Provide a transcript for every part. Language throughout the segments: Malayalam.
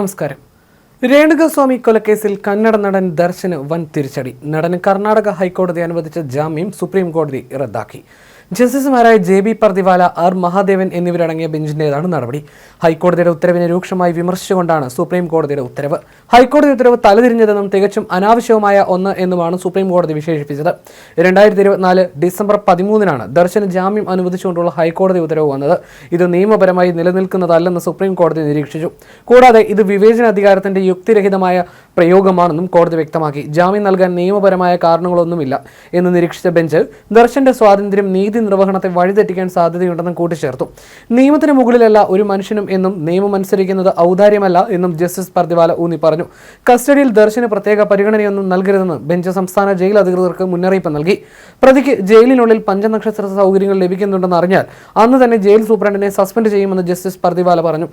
നമസ്കാരം. രേണുകസ്വാമി കൊലക്കേസിൽ കന്നഡ നടൻ ദർശന് വൻ തിരിച്ചടി. നടന് കർണാടക ഹൈക്കോടതി അനുവദിച്ച ജാമ്യം സുപ്രീം കോടതി റദ്ദാക്കി. ജസ്റ്റിസുമാരായ J B Pardiwala R Mahadevan എന്നിവരടങ്ങിയ ബെഞ്ചിന്റേതാണ് നടപടി. ഹൈക്കോടതിയുടെ ഉത്തരവിനെ രൂക്ഷമായി വിമർശിച്ചുകൊണ്ടാണ് സുപ്രീം കോടതിയുടെ ഉത്തരവ്. ഹൈക്കോടതി ഉത്തരവ് തലതിരിഞ്ഞതെന്നും തികച്ചും അനാവശ്യവുമായ ഒന്ന് എന്നുമാണ് സുപ്രീം കോടതി വിശേഷിപ്പിച്ചത്. രണ്ടായിരത്തി ഇരുപത്തിനാല് ഡിസംബർ പതിമൂന്നിനാണ് ദർശന ജാമ്യം അനുവദിച്ചുകൊണ്ടുള്ള ഹൈക്കോടതി ഉത്തരവ് വന്നത്. ഇത് നിയമപരമായി നിലനിൽക്കുന്നതല്ലെന്ന് സുപ്രീം കോടതി നിരീക്ഷിച്ചു. കൂടാതെ ഇത് വിവേചന അധികാരത്തിന്റെ യുക്തിരഹിതമായ പ്രയോഗമാണെന്നും കോടതി വ്യക്തമാക്കി. ജാമ്യം നൽകാൻ നിയമപരമായ കാരണങ്ങളൊന്നുമില്ല എന്ന് നിരീക്ഷിച്ച ബെഞ്ച് ദർശന്റെ സ്വാതന്ത്ര്യം നീതി നിർവഹണത്തെ വഴിതെറ്റിക്കാൻ സാധ്യതയുണ്ടെന്നും കൂട്ടിച്ചേർത്തു. നിയമത്തിന് മുകളിലല്ല ഒരു മനുഷ്യനും എന്നും നിയമം അനുസരിക്കുന്നത് ഔദാര്യമല്ല എന്നും ജസ്റ്റിസ് പർദിവാല ഊന്നി പറഞ്ഞു. കസ്റ്റഡിയിൽ ദർശന് പ്രത്യേക പരിഗണനയൊന്നും നൽകരുതെന്ന് ബെഞ്ച് സംസ്ഥാന ജയിൽ അധികൃതർക്ക് മുന്നറിയിപ്പ് നൽകി. പ്രതിക്ക് ജയിലിനുള്ളിൽ പഞ്ചനക്ഷത്ര സൗകര്യങ്ങൾ ലഭിക്കുന്നുണ്ടെന്ന് അറിഞ്ഞാൽ അന്ന് തന്നെ ജയിൽ സൂപ്രണ്ടിനെ സസ്പെൻഡ് ചെയ്യുമെന്ന് ജസ്റ്റിസ് പർദിവാല പറഞ്ഞു.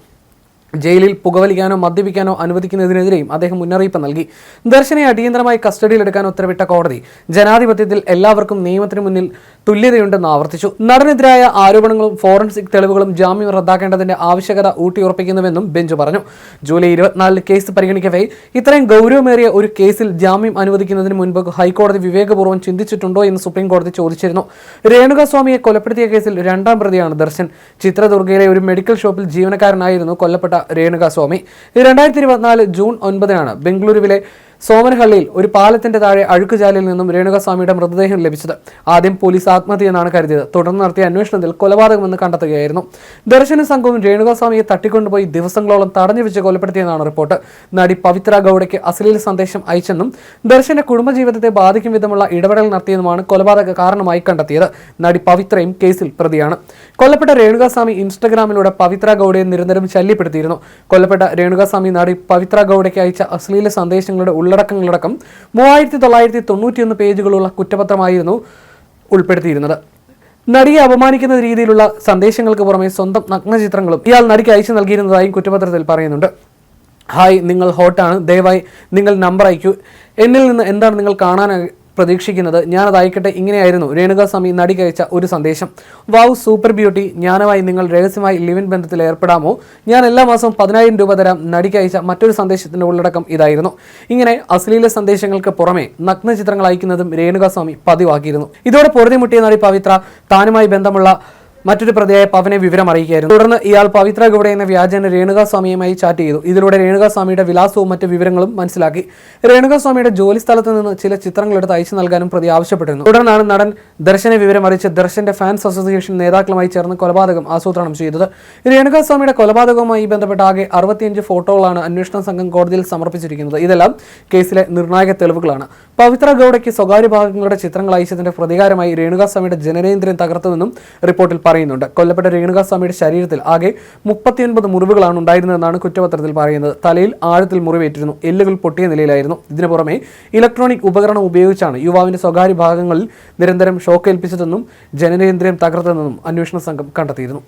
ജയിലിൽ പുകവലിക്കാനോ മദ്യപിക്കാനോ അനുവദിക്കുന്നതിനെതിരെയും അദ്ദേഹം മുന്നറിയിപ്പ് നൽകി. ദർശനെ അടിയന്തരമായി കസ്റ്റഡിയിലെടുക്കാൻ ഉത്തരവിട്ട കോടതി ജനാധിപത്യത്തിൽ എല്ലാവർക്കും നിയമത്തിന് മുന്നിൽ തുല്യതയുണ്ടെന്ന് ആവർത്തിച്ചു. നടനെതിരായ ആരോപണങ്ങളും ഫോറൻസിക് തെളിവുകളും ജാമ്യം റദ്ദാക്കേണ്ടതിന്റെ ആവശ്യകത ഊട്ടിയുറപ്പിക്കുന്നുവെന്നും ബെഞ്ച് പറഞ്ഞു. ജൂലൈ ഇരുപത്തിനാലിൽ കേസ് പരിഗണിക്കവേ ഇത്രയും ഗൗരവമേറിയ ഒരു കേസിൽ ജാമ്യം അനുവദിക്കുന്നതിന് മുൻപ് ഹൈക്കോടതി വിവേകപൂർവം ചിന്തിച്ചിട്ടുണ്ടോ എന്ന് സുപ്രീം കോടതി ചോദിച്ചിരുന്നു. രേണുകാസ്വാമിയെ കൊലപ്പെടുത്തിയ കേസിൽ രണ്ടാം പ്രതിയാണ് ദർശൻ. ചിത്രദുർഗയിലെ ഒരു മെഡിക്കൽ ഷോപ്പിൽ ജീവനക്കാരനായിരുന്നു കൊല്ലപ്പെട്ട രേണുകാസ്വാമി രണ്ടായിരത്തി ഇരുപത്തിനാല് ജൂൺ ഒൻപതിനാണ് ബംഗളൂരുവിലെ സോമനഹള്ളിയിൽ ഒരു പാലത്തിന്റെ താഴെ അഴുക്കുചാലിൽ നിന്നും രേണുകസ്വാമിയുടെ മൃതദേഹം ലഭിച്ചത്. ആദ്യം പോലീസ് ആത്മഹത്യയെന്നാണ് കരുതിയത്. തുടർന്ന് നടത്തിയ അന്വേഷണത്തിൽ കൊലപാതകമെന്ന് കണ്ടെത്തുകയായിരുന്നു. ദർശന സംഘവും രേണുകസ്വാമിയെ തട്ടിക്കൊണ്ടുപോയി ദിവസങ്ങളോളം തടഞ്ഞു വെച്ച് കൊലപ്പെടുത്തിയെന്നാണ് റിപ്പോർട്ട്. നടി പവിത്ര ഗൌഡയ്ക്ക് അശ്ലീല സന്ദേശം അയച്ചെന്നും ദർശന കുടുംബജീവിതത്തെ ബാധിക്കും വിധമുള്ള ഇടപെടൽ നടത്തിയതുമാണ് കൊലപാതക കാരണമായി കണ്ടെത്തിയത്. നടി പവിത്രയും കേസിൽ പ്രതിയാണ്. കൊല്ലപ്പെട്ട രേണുകാസ്വാമി ഇൻസ്റ്റഗ്രാമിലൂടെ പവിത്ര ഗൌഡയെ നിരന്തരം ശല്യപ്പെടുത്തിയിരുന്നു. കൊല്ലപ്പെട്ട രേണുകാസ്വാമി നടി പവിത്ര ഗൌഡയ്ക്ക് അയച്ച അശ്ലീല സന്ദേശങ്ങളുടെ ഉള്ളടക്കങ്ങളടക്കം മൂവായിരത്തി തൊള്ളായിരത്തി തൊണ്ണൂറ്റിയൊന്ന് പേജുകളുള്ള കുറ്റപത്രമായിരുന്നു ഉൾപ്പെടുത്തിയിരുന്നത്. നടിയെ അപമാനിക്കുന്ന രീതിയിലുള്ള സന്ദേശങ്ങൾക്ക് പുറമെ സ്വന്തം നഗ്നചിത്രങ്ങളും ഇയാൾ നടിക്ക് അയച്ചു നൽകിയിരുന്നതായും കുറ്റപത്രത്തിൽ പറയുന്നുണ്ട്. ഹായ് നിങ്ങൾ ഹോട്ടാണ്. ദയവായി നിങ്ങൾ നമ്പർ അയക്കൂ. എന്നിൽ നിന്ന് എന്താണ് നിങ്ങൾ കാണാൻ പ്രതീക്ഷിക്കുന്നത്. ഞാനത് അയക്കട്ടെ ഇങ്ങനെയായിരുന്നു രേണുകാസ്വാമി നടിക്ക് അയച്ച ഒരു സന്ദേശം. Wow super beauty. ഞാനുമായി നിങ്ങൾ രഹസ്യമായി ലിവിൻ ബന്ധത്തിൽ ഏർപ്പെടാമോ? ഞാൻ എല്ലാ മാസവും പതിനായിരം രൂപ തരാം നടിക്ക് അയച്ച മറ്റൊരു സന്ദേശത്തിന്റെ ഉള്ളടക്കം ഇതായിരുന്നു. ഇങ്ങനെ അശ്ലീല സന്ദേശങ്ങൾക്ക് പുറമെ നഗ്ന ചിത്രങ്ങൾ അയക്കുന്നതും രേണുകാസ്വാമി പതിവാക്കിയിരുന്നു. ഇതോടെ പൊറുതിമുട്ടിയ നടി പവിത്ര താനുമായി ബന്ധമുള്ള മറ്റൊരു പ്രതിയായ പവനെ വിവരം അറിയിക്കുകയായിരുന്നു തുടർന്ന് ഇയാൾ പവിത്ര ഗൗഡ എന്ന വ്യാജന രേണുകാസ്വാമിയുമായി ചാറ്റ് ചെയ്തു. ഇതിലൂടെ രേണുകാസ്വാമിയുടെ വിലാസവും മറ്റ് വിവരങ്ങളും മനസ്സിലാക്കി. രേണുകാസ്വാമിയുടെ ജോലി സ്ഥലത്ത് നിന്ന് ചില ചിത്രങ്ങൾ എടുത്ത് അയച്ചു നൽകാനും പ്രതി ആവശ്യപ്പെട്ടിരുന്നു. തുടർന്നാണ് നടൻ ദർശനെ വിവരം അറിയിച്ച് ദർശന്റെ ഫാൻസ് അസോസിയേഷൻ നേതാക്കളുമായി ചേർന്ന് കൊലപാതകം ആസൂത്രണം ചെയ്തത്. രേണുകാസ്വാമിയുടെ കൊലപാതകവുമായി ബന്ധപ്പെട്ട ആകെ അറുപത്തിയഞ്ച് ഫോട്ടോകളാണ് അന്വേഷണ സംഘം കോടതിയിൽ സമർപ്പിച്ചിരിക്കുന്നത്. ഇതെല്ലാം കേസിലെ നിർണായക തെളിവുകളാണ്. പവിത്ര ഗൗഡയ്ക്ക് സ്വകാര്യ ഭാഗങ്ങളുടെ ചിത്രങ്ങൾ അയച്ചതിന്റെ പ്രതികാരമായി രേണുകാസ്വാമിയുടെ ജനനേന്ദ്രിയം തകർത്തുവെന്നും റിപ്പോർട്ടിൽ പറയുന്നുണ്ട്. കൊല്ലപ്പെട്ട രേണുകാസ്വാമിയുടെ ശരീരത്തിൽ ആകെ മുപ്പത്തിയൊൻപത് മുറിവുകളാണ് ഉണ്ടായിരുന്നതെന്നാണ് കുറ്റപത്രത്തിൽ പറയുന്നത്. തലയിൽ ആഴത്തിൽ മുറിവേറ്റിരുന്നു. എല്ലുകൾ പൊട്ടിയ നിലയിലായിരുന്നു. ഇതിനു പുറമെ ഇലക്ട്രോണിക് ഉപകരണം ഉപയോഗിച്ചാണ് യുവാവിന്റെ സ്വകാര്യ ഭാഗങ്ങളിൽ നിരന്തരം ഷോക്കേൽപ്പിച്ചതെന്നും ജനനേന്ദ്രിയം തകർത്തതെന്നും അന്വേഷണ സംഘം കണ്ടെത്തിയിരുന്നു.